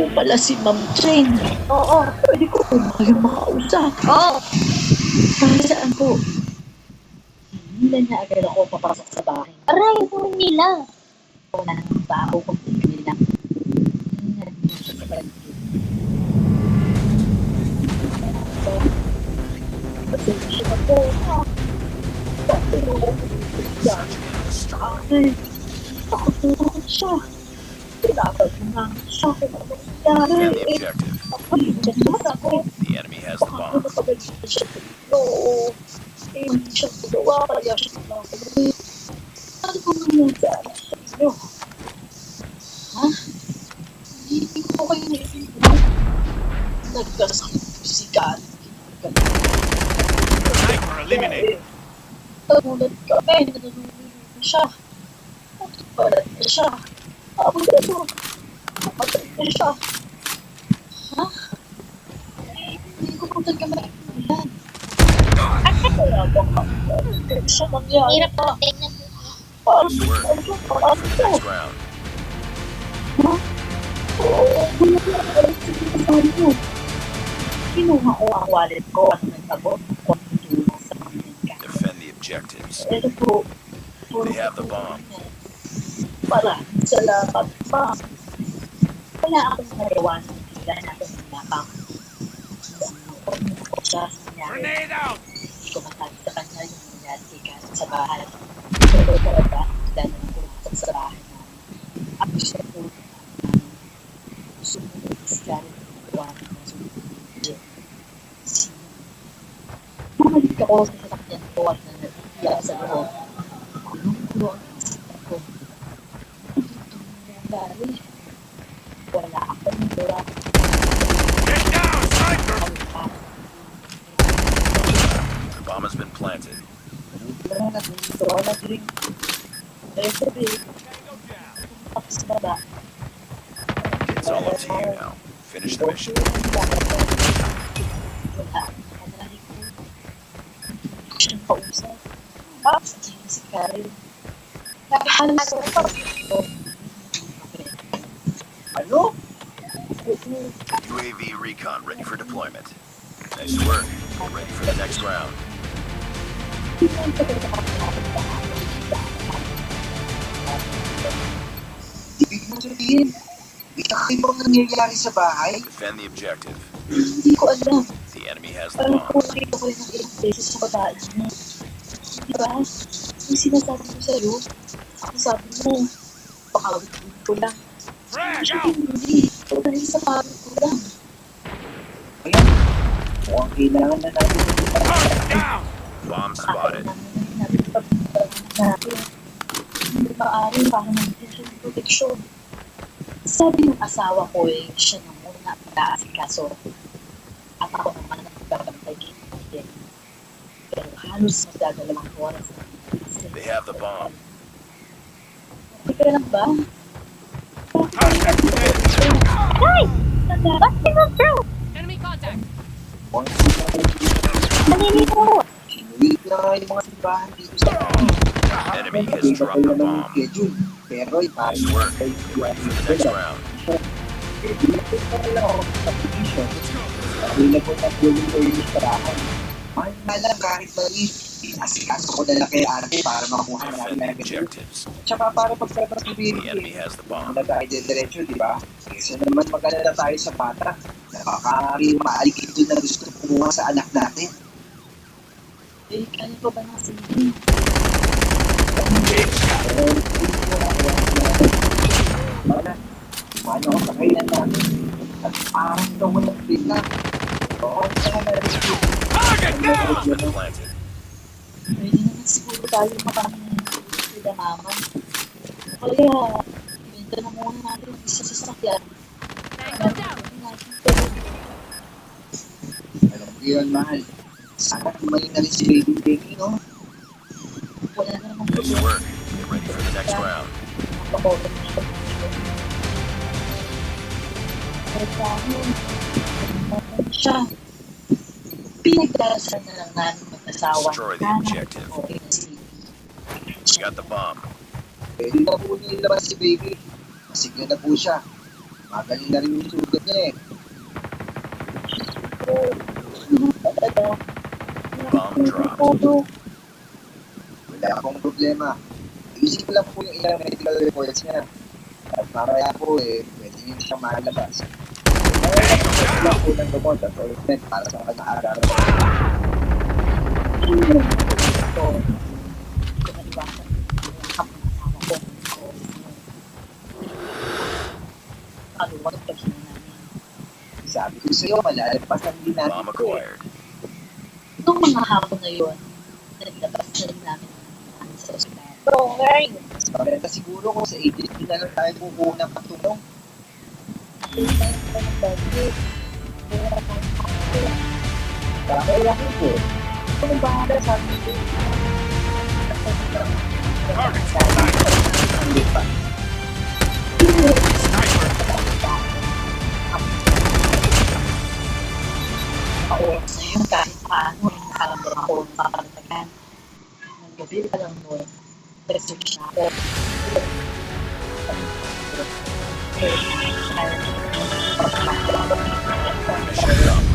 po pala si Ma'am Jane. Oo. Pwede ko po ba kayong makausap? Oo. Para saan po? Hindi na agad ako papasok sa bahay. Aray, po nila. Wala lang. Nandito siya sa barangay. Pasensya na po. Na ko na siya nangyari. Defend the Eh, objective. The enemy has the Baka bomb. napapagalit na siya. Oo. Eh, hindi. Ano ko kayo naiintindihan. Nagkasakit po si Kat. Sniper eliminated. Nagulat kami. Nanunulog na siya. Nagpalat na siya. Napatay na siya. Ha? Hindi ko po talaga maintindihan. Kaya baka siya nangyari. Hirap na tingnan mo. Paano? Ano? Paano? Ko ko ang wallet ko at nagsagot ko Defend the objectives. They have the bomb. Maraming salamat pa. Wala akong nagawa ng bigla na akong sinapang. Ano ko siya sa nangyari. Grenade out! Hindi ko masabi sa kanya yung nangyari kay Karen sa bahay. Pero talaga, dahil na pumunta sa bahay namin. Ako siya po. Sumunod si Karen ng gawa ng sumunod. Si Bumalik ako sa sasakyan ko at nanatiya sa loob. Kulong-kulo ang isipan ko. Ano itong nangyari? Wala akong nagawa. Get down, sniper! Ang parang The bomb has been planted. Wala na, dito ako nag-drink. Kaya sabi, ako sa baba. It's all up to you now. Finish the mission. Wala. Madali ko. Siyang kausap. Bakit si si Karen? Nakahalos ko pa. Ano? Oo. UAV recon ready for deployment. Nice work. Get ready for the next round. Ibig mo sabihin, may kakaibang nangyayari sa bahay? Defend the objective. Hindi ko. The enemy has the Parang po bomb. nakita ko yung ilang beses sa babae niya. Di ba? Yung sinasabi ko sa'yo, ang mo. Dahil sa pagod ko lang. Ayan, mukhang kailangan na natin! Bomb spotted. Hindi maaari para ng proteksyon. Sabi ng asawa ko eh, siya na muna mag-aasikaso. At ako naman ang magbabantay kay. Pero halos magdadalawang oras na. They have the bomb. Okay ka lang ba? Contact Ay! Ba't sinusyo? Enemy contact. Yung sa Enemy has dropped the bomb. schedule. Pero ready for the next round. Hindi na po nag-gawin ko yung istarahan. Mahal na lang kahit mali, inasikaso ko na kay ate para makuha na natin agad. objectives. Tsaka para the bomb. na tayo diretso, di ba? Kasi naman mag-alala tayo sa bata. Nakakari maaligid doon na gusto kumuha sa anak natin. Eh, kaya ko ba? Pero hindi Mana, paano ang kakayan natin? At parang daw walang bigla. Oo, kaya na rin. Target down! Bomb has been planted. Pwede naman siguro tayo makakilamaman. Kaya, ibenta na muna natin yung isa sa sasakyan. Ko yun, mahal. Sana kumain na rin si Baby Becky, no? Wala na namang Nice problema. work. Get ready for the next round. Pakoto na siya. Kahit paano, siya. Pinagdarasal na lang namin mag-asawa. Destroy the objective. Okay got the bomb. Pwede na po niya ilabas si Baby. Masigla na po siya. Magaling na rin yung sugat niya eh. Bomb dropped. Wala akong problema. Ko lang po yung ilang medical reports niya. At mamaya po eh, pwede niyo siyang malabas. Kaya lang po ng gamot at ointment para sa kanya-araw. ito, kung naliwasan, yung hap ng asawa ko. Ano, wag ito namin. Sabi ko sa'yo, malalagpasan din natin Bomb ito acquired. Noong mga hapon na yun, naglabas na rin namin ang sa ospital. Stronger. Mas maganda siguro kung sa agency na lang tayo kukuha ng patulong. Kaya lang po. Kung bahala sa amin ko. Hindi Gabriel Palangon, nag-search siya. Shut up.